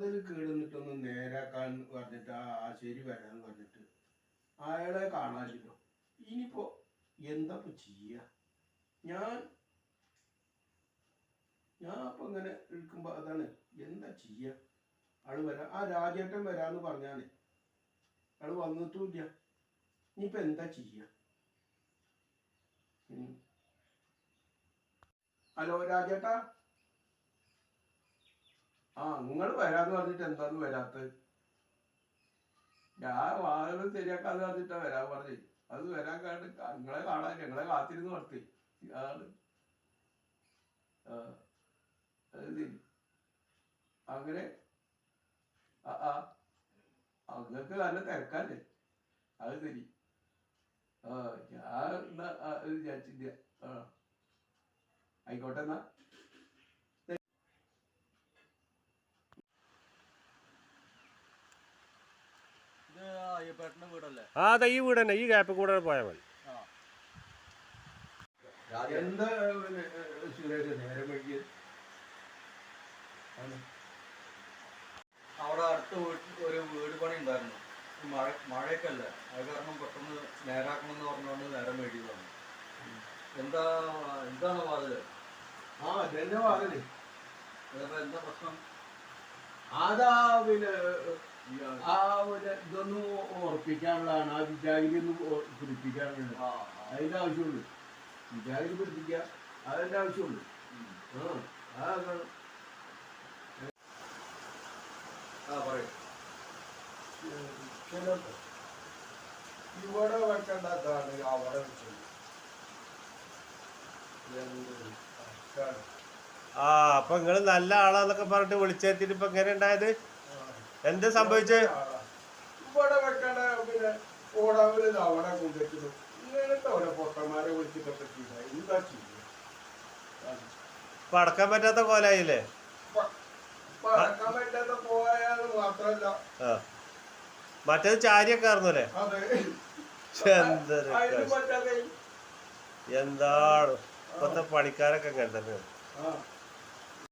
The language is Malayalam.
വാതിൽ കേടുന്നിട്ടൊന്ന് നേരാക്കാൻ പറഞ്ഞിട്ട് ആ ആശേരി വരാൻ പറഞ്ഞിട്ട് അയാളെ കാണാനില്ലോ. ഇനിയിപ്പോ എന്താ ഇപ്പൊ ഞാൻ ഞാൻ അപ്പൊ ഇങ്ങനെ ഇരിക്കുമ്പോ അതാണ് എന്താ ചെയ്യ? ആൾ വരാ ആ രാജേട്ടൻ വരാന്ന് പറഞ്ഞാണ്. ആൾ വന്നിട്ടുമില്ല. ഇനിയിപ്പോ എന്താ ചെയ്യ. ഹലോ രാജേട്ടാ? ആ നിങ്ങൾ വരാന്ന് പറഞ്ഞിട്ട് എന്താന്ന് വരാത്തത് ഞാൻ വാഹനം ശരിയാക്കാന്ന് പറഞ്ഞിട്ടാ വരാൻ പറഞ്ഞേ. അത് വരാൻ കണ്ട് നിങ്ങളെ കാണാൻ ഞങ്ങളെ കാത്തിരുന്ന് നടത്തി അതാണ് അങ്ങനെ ആ ആ അങ്ങക്ക് നല്ല തിരക്കല്ലേ? അത് ശരി. ആ ഞാൻ എന്നാ വിചാരിച്ചില്ല. ആ ആയിക്കോട്ടെ എന്നാ. ആ അതെ ഈ വീട് തന്നെ ഈ ഗ്യാപ്പ് കൂടെ പോയാൽ മതി. എന്താ സുരേഷ് നേരം വൈകിയത് ആണ്. അവിടെ അടുത്ത വീട്ടിൽ ഒരു വീട് പണി ഉണ്ടായിരുന്നു. മഴ മഴയൊക്കെ അല്ലേ അത് കാരണം പെട്ടെന്ന് നേരാക്കണം എന്ന് പറഞ്ഞുകൊണ്ട് നേരം മേടിയതാണ് എന്താ എന്താണ് വാതിൽ? ആ അതെന്നെ വാതിൽ. ഇതിപ്പോ എന്താ പ്രശ്നം? അതാ പിന്നെ ആ ഒരു ഇതൊന്നും ഉറപ്പിക്കാനുള്ളതാണ്. ആ വിചാരിക ഒന്ന് പിടിപ്പിക്കാനുള്ളത് ആ അതിന്റെ ആവശ്യമുള്ളൂ. വിചാരിക പിടിപ്പിക്കുക അതിന്റെ ആവശ്യമുള്ളൂ. ആ അതാണ്. ആ. പറയൂ. ഇവിടെ വെക്കേണ്ടതാണ് അവിടെ വെച്ചത് ആ അപ്പൊ നിങ്ങൾ നല്ല ആളാന്നൊക്കെ പറഞ്ഞിട്ട് വിളിച്ചെത്തിട്ട് ഇപ്പൊ എങ്ങനെ ഉണ്ടായത്. എന്ത് പിന്നെ ഓടാവിൽ അവിടെ കൊണ്ടുവച്ചു ഇങ്ങനത്തെ ഓരോ പൊട്ടന്മാരെ വിളിച്ചിട്ട് ചെയ്ത. എന്താ ചെയ്യുക പടക്കാൻ പറ്റാത്ത കോലായില്ലേ? പടക്കാൻ പറ്റാത്ത പോയാൽ മാത്രല്ല. മറ്റേത് ചാരിയൊക്കെ കഷ്ടം. പറ്റാതെ. എന്താണ്? ഇപ്പത്തെ പണിക്കാരൊക്കെ കണ്ടത്